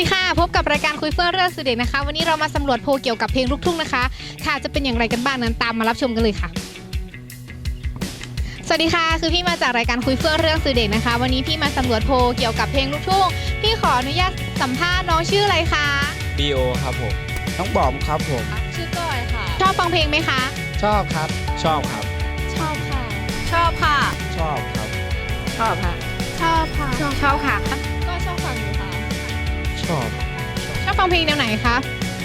ดีค่ะ พบกับรายการคุยเฟื่องเรื่องสื่อเด็กนะคะ วันนี้เรามาสำรวจโพลเกี่ยวกับเพลงลูกทุ่งนะคะ ค่ะจะเป็นอย่างไรกันบ้างนั้นตามมารับชมกันเลยค่ะ สวัสดีค่ะ คือพี่มาจากรายการคุยเฟื่องเรื่องสื่อเด็กนะคะ วันนี้พี่มาสำรวจโพลเกี่ยวกับเพลงลูกทุ่งพี่ขออนุญาตสัมภาษณ์น้องชื่ออะไรคะดีโอครับผมน้องบอมครับผม ชื่อก้อยค่ะ ชอบฟังเพลงไหมคะ ชอบครับ ชอบครับ ชอบค่ะ ชอบค่ะ ชอบครับ ชอบค่ะ ชอบค่ะ ชอบค่ะ ชอบ ชอบฟังเพลงแนวไหนคะ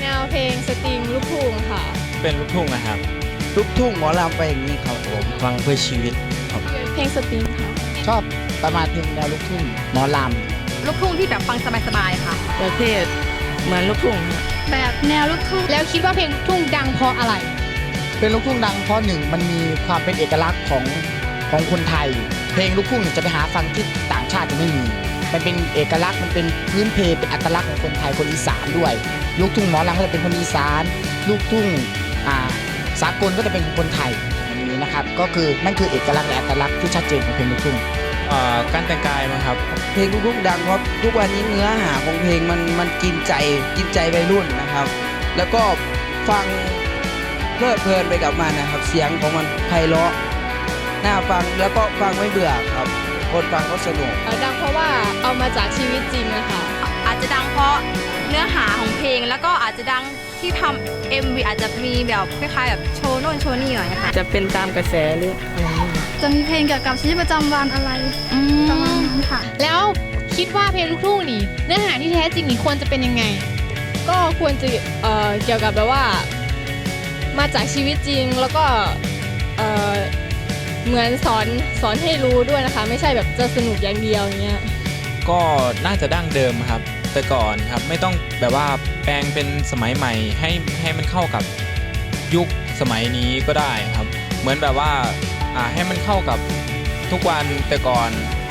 แนวเพลงสตริงลูกทุ่งค่ะเป็นลูกทุ่งนะครับ ลูกทุ่งหมอลำไปอย่างนี้ครับผมฟังเพื่อชีวิต เพลงสตริงค่ะชอบประมาณเพลงแนวลูกทุ่งหมอลลูกทุ่งที่แบบฟังสบายๆค่ะ ประเภทเหมือนลูกทุ่งแบบแนวลูกทุ่งแล้วคิดว่าเพลงลูกทุ่งดังเพราะอะไรำเป็นลูกทุ่งดังเพราะหนึ่งมันมีความเป็นเอกลักษณ์ของของคนไทย เพลงลูกทุ่งเนี่ยจะไปหาฟังที่ต่างชาติจะไม่มี มันเป็นเอกลักษณ์มันเป็นพื้นเพเป็นอัตลักษณ์ของคนไทยคนอีสานด้วย ลูกทุ่งหมอลำก็จะเป็นคนอีสาน ลูกทุ่งอ่าสากลก็จะเป็นคนไทยอย่างนี้นะครับ ก็คือนั่นคือเอกลักษณ์และอัตลักษณ์ที่ชัดเจนของเพลงลูกทุ่งเอ่อการแต่งกายมั้งครับ เพลงลูกทุ่งดังเพราะทุกวันนี้เนื้อหาของเพลงมันมันกินใจกินใจวัยรุ่นนะครับ แล้วก็ฟังเพลิดเพลินไปกับมันนะครับ เสียงของมันไพเราะน่าฟังแล้วก็ฟังไม่เบื่อครับ คนฟังก็สนุก ดังเพราะว่าเอามาจากชีวิตจริงนะคะอาจจะดังเพราะเนื้อหาของเพลงแล้วก็อาจจะดังที่ทำ MV อาจจะมีแบบคล้ายๆแบบโชว์โน่นโชว์นี่หน่อยนะคะจะเป็นตามกระแสหรืออะไรนี่จะมีเพลงเกี่ยวกับชีวิตประจำวันอะไรประมาณนั้นค่ะ แล้วคิดว่าเพลงลูกทุ่งนี่เนื้อหาที่แท้จริงนี่ควรจะเป็นยังไง ก็ควรจะเอ่อเกี่ยวกับแบบว่า มาจากชีวิตจริงแล้วก็เอ่อ เหมือนสอนสอนให้รู้ด้วยนะคะ ไม่ใช่แบบจะสนุกอย่างเดียวอย่างเงี้ยก็น่าจะดั้งเดิมครับ แต่ก่อนครับไม่ต้องแบบว่าแปลงเป็นสมัยใหม่ให้ให้มันเข้ากับยุคสมัยนี้ก็ได้ครับ เหมือนแบบว่าอ่าให้มันเข้ากับทุกวันแต่ก่อน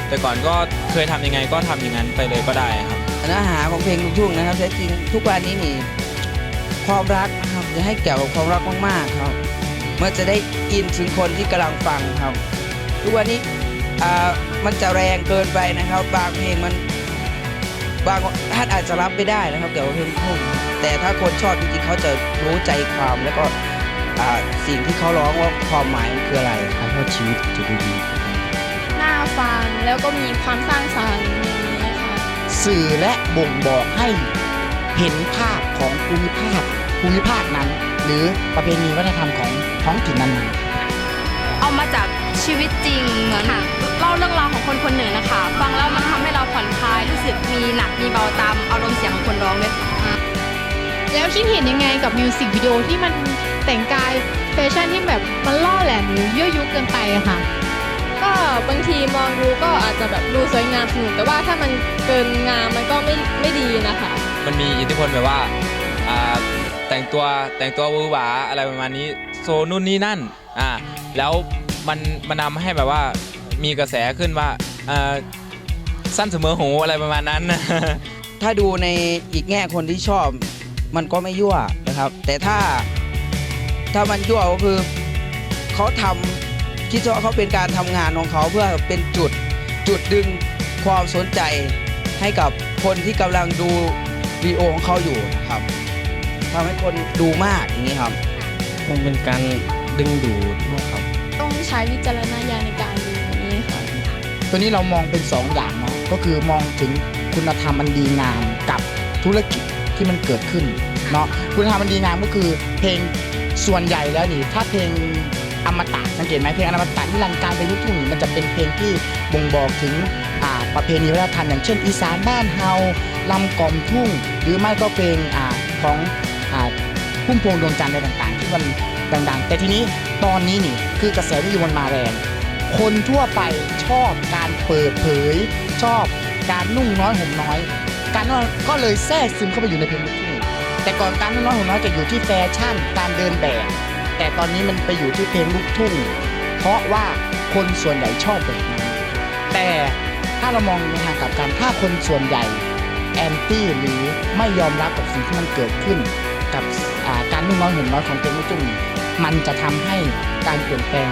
แต่ก่อนก็เคยทำยังไงก็ทำอย่างนั้นไปเลยก็ได้ครับ เนื้อหาของเพลงลูกทุ่งนะครับแท้จริงทุกวันนี้นี่ความรักนะครับจะให้เกี่ยวกับความรักมากๆครับ เมื่อจะได้อินถึงคนที่กำลังฟังครับทุกวันนี้อ่ามันจะแรงเกินไปนะครับ บางเพลงมันบางท่านอาจจะรับไม่ได้นะครับเกี่ยวกับเพลงลูกทุ่งแต่ถ้าคนชอบจริงๆเขาจะรู้ใจความแล้วก็อ่าสิ่งที่เขาร้องว่าความหมายมันคืออะไรทำให้ชีวิตจะดูดีน่าฟังแล้วก็มีความสร้างสรรค์อย่างนี้ค่ะสื่อและบ่งบอกให้เห็นภาพของภูมิภาคภูมิภาคนั้น หรือประเพณีวัฒนธรรมของท้องถิ่นนั้นเอามาจากชีวิตจริงเหมือนเล่าเรื่องราวของคนคนหนึ่งนะคะ ฟังแล้วมันทำให้เราผ่อนคลายรู้สึกมีหนักมีเบาตามอารมณ์เสียงของคนร้องด้วยค่ะแล้วคิดเห็นยังไงกับมิวสิกวิดีโอที่มันแต่งกายแฟชั่นที่แบบมันล่อแหลมหรือยั่วยุเกินไปอะค่ะ ก็บางทีมองดูก็อาจจะแบบดูสวยงามสนุกแต่ว่าถ้ามันเกินงามมันก็ไม่ไม่ดีนะคะ มันมีอิทธิพลแบบว่าอ่า แต่งตัวแต่งตัววือหวาอะไรประมาณนี้โซนู่นนี่นั่นอ่าแล้วมันมันนำให้แบบว่ามีกระแสขึ้นว่าอ่าสั้นเสมอหูอะไรประมาณนั้น ถ้าดูในอีกแง่คนที่ชอบ มันก็ไม่ยั่วนะครับ แต่ถ้าถ้ามันยั่วก็คือเขาทำคิดว่าเขาเป็นการทำงานของเขาเพื่อเป็นจุดจุดดึงความสนใจให้กับคนที่กำลังดูวีดีโอของเขาอยู่นะครับ ทำให้คนดูมากอย่างนี้ครับคงเป็นการดึงดูดนะครับ ต้องใช้วิจารณญาณในการดูอย่างนี้ค่ะ ตัวนี้เรามองเป็นสองอย่างเนาะก็คือมองถึงคุณธรรมอันดีงามกับธุรกิจที่มันเกิดขึ้นเนาะคุณธรรมอันดีงามก็คือเพลงส่วนใหญ่แล้วนี่ถ้าเพลงอมตะสังเกตไหมเพลงอมตะที่รันการเป็นลูกทุ่งนี่มันจะเป็นเพลงที่บ่งบอกถึงอ่าประเพณีวัฒนธรรมอย่างเช่น อีสานบ้านเฮาลำกล่อมทุ่ง หรือไม่ก็เพลงอ่าของอ่า พุ่มพวงดวงจันทร์อะไรต่างๆ ที่มันดังๆ แต่ทีนี้ตอนนี้นี่คือกระแสนิยมมันมาแรง คนทั่วไปชอบการเปิดเผย ชอบการนุ่งน้อยห่มน้อย การนุ่นก็เลยแทรกซึมเข้าไปอยู่ในเพลงลูกทุ่งแต่ก่อนการนุ่งน้อยห่มน้อยจะอยู่ที่แฟชั่นการเดินแบบ แต่ตอนนี้มันไปอยู่ที่เพลงลูกทุ่งเพราะว่าคนส่วนใหญ่ชอบแบบนั้นแต่ถ้าเรามองในทางกลับกันถ้าคนส่วนใหญ่แอนตี้หรือไม่ยอมรับกับสิ่งที่มันเกิดขึ้น กับอ่าการนุ่งน้อยห่มน้อยของเพลงลูกทุ่งมันจะทำให้การเปลี่ยนแปลง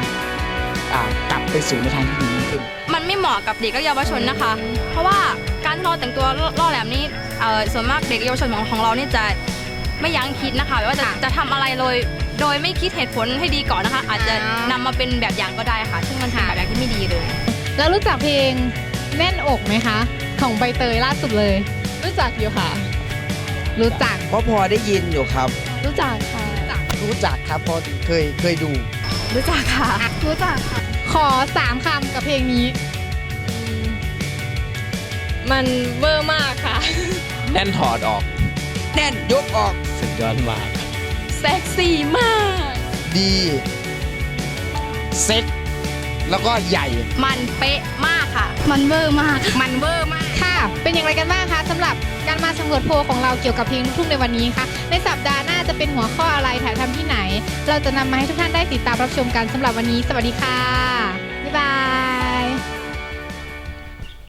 อ่ากลับไปสู่ในทางที่ดียิ่งขึ้น มันไม่เหมาะกับเด็กและเยาวชนนะคะ เพราะว่าการที่เราแต่งตัวล่อแหลมนี่เอ่อส่วนมากเด็กเยาวชนของของเรานี่จะไม่ยั้งคิดนะคะแบบว่าจะจะทำอะไรโดยโดยไม่คิดเหตุผลให้ดีก่อนนะคะ อาจจะนำมาเป็นแบบอย่างก็ได้ค่ะ ซึ่งมันเป็นแบบอย่างที่ไม่ดีเลย แล้วรู้จักเพลงแน่นอกไหมคะ ของใบเตยล่าสุดเลย รู้จักอยู่ค่ะ รู้จักเพราะพอได้ยินอยู่ครับ รู้จักค่ะ รู้จักครับเพราะเคยเคยดู รู้จักค่ะ รู้จักค่ะ ขอสามคำกับเพลงนี้ มันเบอร์มากค่ะ แน่นถอดออกแน่นยกออกสุดยอดมาก เซ็กซี่มาก ดีเซ็กแล้วก็ใหญ่ มันเป๊ะมากค่ะ มันเวอร์มาก มันเวอร์มาก ค่ะ เป็นอย่างไรกันบ้างคะสำหรับการมาสำรวจโพลของเราเกี่ยวกับเพลงลูกทุ่งในวันนี้คะ ในสัปดาห์หน้าจะเป็นหัวข้ออะไรถ่ายทำที่ไหน เราจะนำมาให้ทุกท่านได้ติดตามรับชมกันสำหรับวันนี้ สวัสดีค่ะ บ๊ายบาย